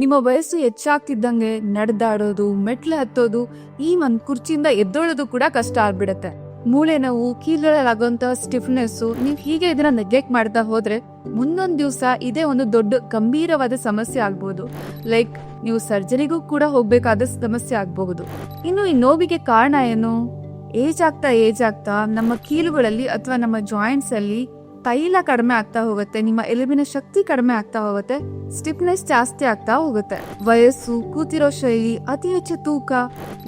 ನಿಮ್ಮ ವಯಸ್ಸು ಹೆಚ್ಚಾಗ್ತಿದ್ದಂಗೆ ನಡೆದಾಡೋದು, ಮೆಟ್ಲು ಹತ್ತೋದು, ಈ ಒಂದು ಕುರ್ಚಿಯಿಂದ ಎದ್ದೊಳೋದು ಕೂಡ ಕಷ್ಟ ಆಗ್ಬಿಡತ್ತೆ. ಮೂಳೆ ನೋವು ಕೀಲಾಗುವಂತ ಸ್ಟಿಫ್ನೆಸ್ ನೀವು ಹೀಗೆ ಇದನ್ನ ನೆಗ್ಲೆಕ್ಟ್ ಮಾಡ್ತಾ ಹೋದ್ರೆ ಮುಂದೊಂದ್ ದಿವಸ ಇದೇ ಒಂದು ದೊಡ್ಡ ಗಂಭೀರವಾದ ಸಮಸ್ಯೆ ಆಗ್ಬಹುದು ಲೈಕ್ ನೀವು ಸರ್ಜರಿಗೂ ಕೂಡ ಹೋಗ್ಬೇಕಾದ ಸಮಸ್ಯೆ ಆಗಬಹುದು. ಇನ್ನು ಈ ನೋವಿಗೆ ಕಾರಣ ಏನು? ಏಜ್ ಆಗ್ತಾ ಏಜ್ ಆಗ್ತಾ, ನಮ್ಮ ಕೀಲುಗಳಲ್ಲಿ ಅಥವಾ ನಮ್ಮ ಜಾಯಿಂಟ್ಸ್ ಅಲ್ಲಿ ತೈಲ ಕಡಿಮೆ ಆಗ್ತಾ ಹೋಗುತ್ತೆ, ನಿಮ್ಮ ಎಲುಬಿನ ಶಕ್ತಿ ಕಡಿಮೆ ಆಗ್ತಾ ಹೋಗುತ್ತೆ ಸ್ಟಿಫ್ನೆಸ್ ಜಾಸ್ತಿ ಆಗ್ತಾ ಹೋಗುತ್ತೆ. ವಯಸ್ಸು, ಕೂತಿರೋ ಶೈಲಿ, ಅತಿ ಹೆಚ್ಚು ತೂಕ,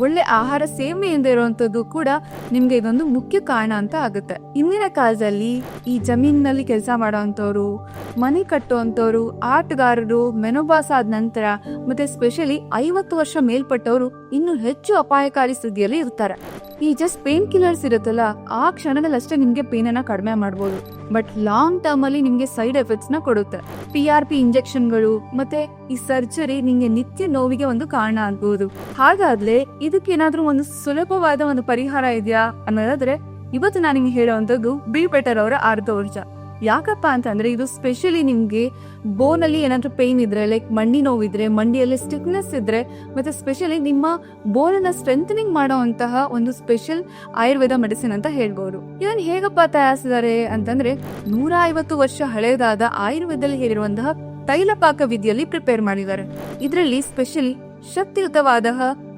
ಒಳ್ಳೆ ಆಹಾರ ಸೇವನೆಯಿಂದ ಇರುವಂತದ್ದು ಕೂಡ ನಿಮ್ಗೆ ಇದೊಂದು ಮುಖ್ಯ ಕಾರಣ ಅಂತ ಆಗುತ್ತೆ. ಇಂದಿನ ಕಾಲದಲ್ಲಿ ಈ ಜಮೀನಿನಲ್ಲಿ ಕೆಲಸ ಮಾಡೋವಂಥವ್ರು, ಮನೆ ಕಟ್ಟುವಂಥವ್ರು, ಆಟಗಾರರು, ಮೆನೋಬಾಸ್ ಆದ ನಂತರ, ಮತ್ತೆ ಸ್ಪೆಷಲಿ ಐವತ್ತು ವರ್ಷ ಮೇಲ್ಪಟ್ಟವರು ಇನ್ನು ಹೆಚ್ಚು ಅಪಾಯಕಾರಿ ಸ್ಥಿತಿಯಲ್ಲಿ ಇರ್ತಾರೆ. ಈ ಜಸ್ಟ್ ಪೇನ್ ಕಿಲ್ಲರ್ಸ್ ಇರುತ್ತಲ್ಲ, ಆ ಕ್ಷಣದಲ್ಲಿ ಅಷ್ಟೇ ನಿಮ್ಗೆ ಪೇನ್ ಅನ್ನ ಕಡಿಮೆ ಮಾಡಬಹುದು ಬಟ್ ಲಾಂಗ್ ಟರ್ಮ್ ಅಲ್ಲಿ ನಿಮ್ಗೆ ಸೈಡ್ ಎಫೆಕ್ಟ್ಸ್ನ ಕೊಡುತ್ತೆ. ಪಿ ಆರ್ ಪಿ ಇಂಜೆಕ್ಷನ್ಗಳು ಮತ್ತೆ ಈ ಸರ್ಜರಿ ನಿಮ್ಗೆ ನಿತ್ಯ ನೋವಿಗೆ ಒಂದು ಕಾರಣ ಆಗಬಹುದು ಹಾಗಾದ್ರೆ ಇದಕ್ಕೇನಾದ್ರೂ ಒಂದು ಸುಲಭವಾದ ಒಂದು ಪರಿಹಾರ ಇದೆಯಾ ಅನ್ನೋದಾದ್ರೆ, ಇವತ್ತು ನಾನು ನಿಮ್ಗೆ ಹೇಳುವಂತದ್ದು ಬಿ ಬೆಟರ್ ಅವರ ಅರ್ಧ ಊರ್ಜಾ ಯಾಕಪ್ಪ ಅಂತಂದ್ರೆ ಇದು ಸ್ಪೆಷಲಿ ನಿಮ್ಗೆ ಬೋನ್ ಅಲ್ಲಿ ಏನಾದ್ರೂ ಪೇನ್ ಇದ್ರೆ ಲೈಕ್ ಮಂಡಿ ನೋವಿದ್ರೆ, ಮಂಡಿಯಲ್ಲಿ ಸ್ಟಿಕ್ನೆಸ್ ಇದ್ರೆ, ಮತ್ತೆ ಸ್ಪೆಷಲಿ ನಿಮ್ಮ ಬೋನ್ ಅನ್ನ ಸ್ಟ್ರೆಂಥನಿಂಗ್ ಮಾಡುವಂತಹ ಒಂದು ಸ್ಪೆಷಲ್ ಆಯುರ್ವೇದ ಮೆಡಿಸಿನ್ ಅಂತ ಹೇಳ್ಬೋದು. ಇದನ್ನ ಹೇಗಪ್ಪ ತಯಾರಿಸಿದ್ದಾರೆ ಅಂತಂದ್ರೆ ನೂರ ಐವತ್ತು ವರ್ಷ ಹಳೆಯದಾದ ಆಯುರ್ವೇದದಲ್ಲಿ ಹೇಳಿರುವಂತಹ ತೈಲಪಾಕ ವಿಧಿಯಲ್ಲಿ ಪ್ರಿಪೇರ್ ಮಾಡಿದ್ದಾರೆ. ಇದರಲ್ಲಿ ಸ್ಪೆಷಲಿ ಶಕ್ತಿಯುತವಾದ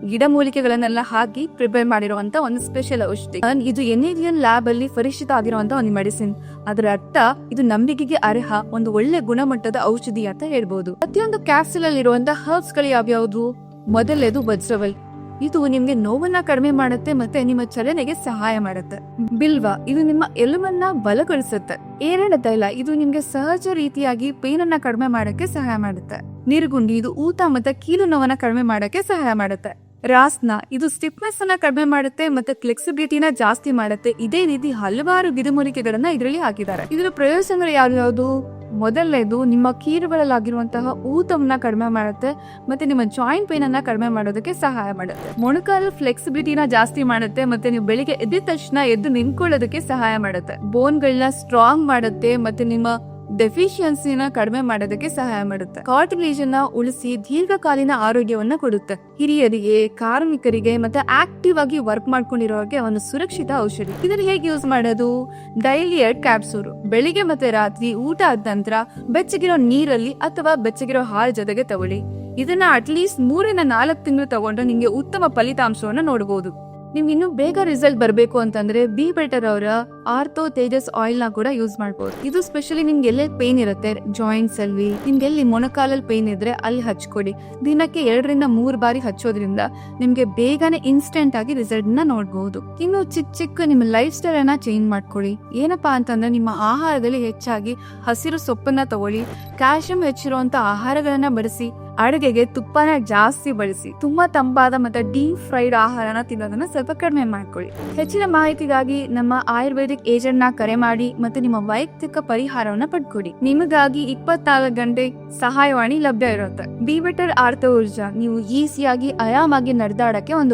ಗಿಡಮೂಲಿಕೆಗಳನ್ನೆಲ್ಲ ಹಾಕಿ ಪ್ರಿಪೇರ್ ಮಾಡಿರುವಂತ ಒಂದು ಸ್ಪೆಷಲ್ ಔಷಧಿ. ಇದು ಎನ್ಎಡಿಯನ್ ಲ್ಯಾಬ್ ಅಲ್ಲಿ ಪರಿಚಿತ ಆಗಿರುವಂತ ಒಂದು ಮೆಡಿಸಿನ್ ಅದರ ಅರ್ಥ, ಇದು ನಂಬಿಕೆಗೆ ಅರ್ಹ, ಒಂದು ಒಳ್ಳೆ ಗುಣಮಟ್ಟದ ಔಷಧಿ ಅಂತ ಹೇಳ್ಬೋದು. ಪ್ರತಿಯೊಂದು ಕ್ಯಾಪ್ಸುಲ್ ಅಲ್ಲಿ ಇರುವಂತಹ ಹರ್ಬ್ಸ್ಗಳು ಯಾವ್ಯಾವುದು? ಮೊದಲನೇದು ವಜ್ರವಲ್. ಇದು ನಿಮ್ಗೆ ನೋವನ್ನ ಕಡಿಮೆ ಮಾಡುತ್ತೆ ಮತ್ತೆ ನಿಮ್ಮ ಚಲನೆಗೆ ಸಹಾಯ ಮಾಡುತ್ತೆ. ಬಿಲ್ವ, ಇದು ನಿಮ್ಮ ಎಲುಬನ್ನ ಬಲಗೊಳಿಸುತ್ತೆ. ಏರಳ ತೈಲ ಇದು ನಿಮ್ಗೆ ಸಹಜ ರೀತಿಯಾಗಿ ಪೇನ್ ಅನ್ನ ಕಡಿಮೆ ಮಾಡಕ್ಕೆ ಸಹಾಯ ಮಾಡುತ್ತೆ. ನೀರುಗುಂಡಿ, ಇದು ಊತ ಮತ್ತೆ ಕೀಲು ನೋವನ್ನ ಕಡಿಮೆ ಮಾಡಕ್ಕೆ ಸಹಾಯ ಮಾಡುತ್ತೆ. ರಾಸ್ನ, ಇದು ಸ್ಟಿಫ್ನೆಸ್ ಅನ್ನ ಕಡಿಮೆ ಮಾಡುತ್ತೆ ಮತ್ತೆ ಫ್ಲೆಕ್ಸಿಬಿಲಿಟಿನ ಜಾಸ್ತಿ ಮಾಡುತ್ತೆ. ಇದೇ ರೀತಿ ಹಲವಾರು ಗಿಡಮೂಲಿಕೆಗಳನ್ನ ಇದರಲ್ಲಿ ಹಾಕಿದ್ದಾರೆ. ಇದರ ಪ್ರಯೋಜನಗಳು ಯಾವ್ಯಾವುದು ಮೊದಲನೇದು, ನಿಮ್ಮ ಕೀರುಗಳಲ್ಲಾಗಿರುವಂತಹ ಊತವನ್ನ ಕಡಿಮೆ ಮಾಡುತ್ತೆ ಮತ್ತೆ ನಿಮ್ಮ ಜಾಯಿಂಟ್ ಪೇನ್ ಅನ್ನ ಕಡಿಮೆ ಮಾಡೋದಕ್ಕೆ ಸಹಾಯ ಮಾಡುತ್ತೆ. ಮೊಣಕಾಲ ಫ್ಲೆಕ್ಸಿಬಿಲಿಟಿನ ಜಾಸ್ತಿ ಮಾಡುತ್ತೆ ಮತ್ತೆ ನೀವು ಬೆಳಿಗ್ಗೆ ಎದ್ದ ತಕ್ಷಣ ಎದ್ದು ನಿಂತ್ಕೊಳ್ಳೋದಕ್ಕೆ ಸಹಾಯ ಮಾಡುತ್ತೆ. ಬೋನ್ಗಳನ್ನ ಸ್ಟ್ರಾಂಗ್ ಮಾಡುತ್ತೆ ಮತ್ತೆ ನಿಮ್ಮ ಡೆಫಿಷಿಯನ್ಸಿನ ಕಡಿಮೆ ಮಾಡೋದಕ್ಕೆ ಸಹಾಯ ಮಾಡುತ್ತೆ. ಕಾರ್ಟಿಲೇಜ್ ಉಳಿಸಿ ದೀರ್ಘಕಾಲೀನ ಆರೋಗ್ಯವನ್ನ ಕೊಡುತ್ತೆ. ಹಿರಿಯರಿಗೆ, ಕಾರ್ಮಿಕರಿಗೆ ಮತ್ತೆ ಆಕ್ಟಿವ್ ಆಗಿ ವರ್ಕ್ ಮಾಡ್ಕೊಂಡಿರೋರಿಗೆ ಒಂದು ಸುರಕ್ಷಿತ ಔಷಧಿ. ಇದನ್ನ ಹೇಗೆ ಯೂಸ್ ಮಾಡೋದು? ಡೈಲಿ ಎರಡ್ ಕ್ಯಾಪ್ಸೂಲ್ ಬೆಳಿಗ್ಗೆ ಮತ್ತೆ ರಾತ್ರಿ ಊಟ ಆದ ನಂತರ ಬೆಚ್ಚಗಿರೋ ನೀರಲ್ಲಿ ಅಥವಾ ಬೆಚ್ಚಗಿರೋ ಹಾಲ್ ಜೊತೆಗೆ ತಗೊಳ್ಳಿ. ಇದನ್ನ ಅಟ್ಲೀಸ್ಟ್ ಮೂರಿಂದ ನಾಲ್ಕು ತಿಂಗಳು ತಗೊಂಡ್ರೆ ನಿಮಗೆ ಉತ್ತಮ ಫಲಿತಾಂಶವನ್ನು ನೋಡಬಹುದು ನಿಮ್ಗೆ ಇನ್ನೂ ಬೇಗ ರಿಸಲ್ಟ್ ಬರಬೇಕು ಅಂತಂದ್ರೆ ಬಿ ಬೆಟರ್ ಅವರ ಆರ್ಥೋ ತೇಜಸ್ ಆಯಿಲ್ನ ಕೂಡ ಯೂಸ್ ಮಾಡಬಹುದು ಇದು ಸ್ಪೆಷಲಿ ನಿಮ್ಗೆ ಎಲ್ಲೆಲ್ಲಿ ಪೇನ್ ಇರುತ್ತೆ? ಜಾಯಿಂಟ್ಸ್ ಅಲ್ಲಿ, ನಿಮ್ಗೆ ಎಲ್ಲಿ ಮೊಣಕಾಲಲ್ಲಿ ಪೇನ್ ಇದ್ರೆ ಅಲ್ಲಿ ಹಚ್ಕೊಡಿ. ದಿನಕ್ಕೆ ಎರಡರಿಂದ ಮೂರು ಬಾರಿ ಹಚ್ಚೋದ್ರಿಂದ ನಿಮ್ಗೆ ಬೇಗನೆ ಇನ್ಸ್ಟೆಂಟ್ ಆಗಿ ರಿಸಲ್ಟ್ನ ನೋಡಬಹುದು ಇನ್ನು ಚಿಕ್ಕ ಚಿಕ್ಕ ನಿಮ್ಮ ಲೈಫ್ ಸ್ಟೈಲ್ ಅನ್ನ ಚೇಂಜ್ ಮಾಡ್ಕೊಳ್ಳಿ ಏನಪ್ಪಾ ಅಂತಂದ್ರೆ ನಿಮ್ಮ ಆಹಾರದಲ್ಲಿ ಹೆಚ್ಚಾಗಿ ಹಸಿರು ಸೊಪ್ಪನ್ನ ತಗೊಳ್ಳಿ ಕ್ಯಾಲ್ಸಿಯಂ ಹೆಚ್ಚಿರುವಂತ ಆಹಾರಗಳನ್ನ ಬಳಸಿ ಅಡುಗೆಗೆ ತುಪ್ಪನ ಜಾಸ್ತಿ ಬಳಸಿ, ತುಂಬಾ ತಂಪಾದ ಮತ್ತೆ ಡೀಪ್ ಫ್ರೈಡ್ ಆಹಾರನ ತಿನ್ನೋದನ್ನ ಸ್ವಲ್ಪ ಕಡಿಮೆ ಮಾಡ್ಕೊಳ್ಳಿ. ಹೆಚ್ಚಿನ ಮಾಹಿತಿಗಾಗಿ ನಮ್ಮ ಆಯುರ್ವೇದಿಕ್ ಏಜೆಂಟ್ ಕರೆ ಮಾಡಿ ಮತ್ತು ನಿಮ್ಮ ವೈಯಕ್ತಿಕ ಪರಿಹಾರವನ್ನ ಪಡ್ಕೊಡಿ ನಿಮಗಾಗಿ ಇಪ್ಪತ್ನಾಲ್ಕು ಗಂಟೆ ಸಹಾಯವಾಣಿ ಲಭ್ಯ ಇರುತ್ತೆ. ಬಿ ಬೆಟರ್ ಆರ್ತ ಊರ್ಜಾ, ನೀವು ಈಸಿಯಾಗಿ ಆರಾಮಾಗಿ ನಡೆದಾಡಕ್ಕೆ ಒಂದು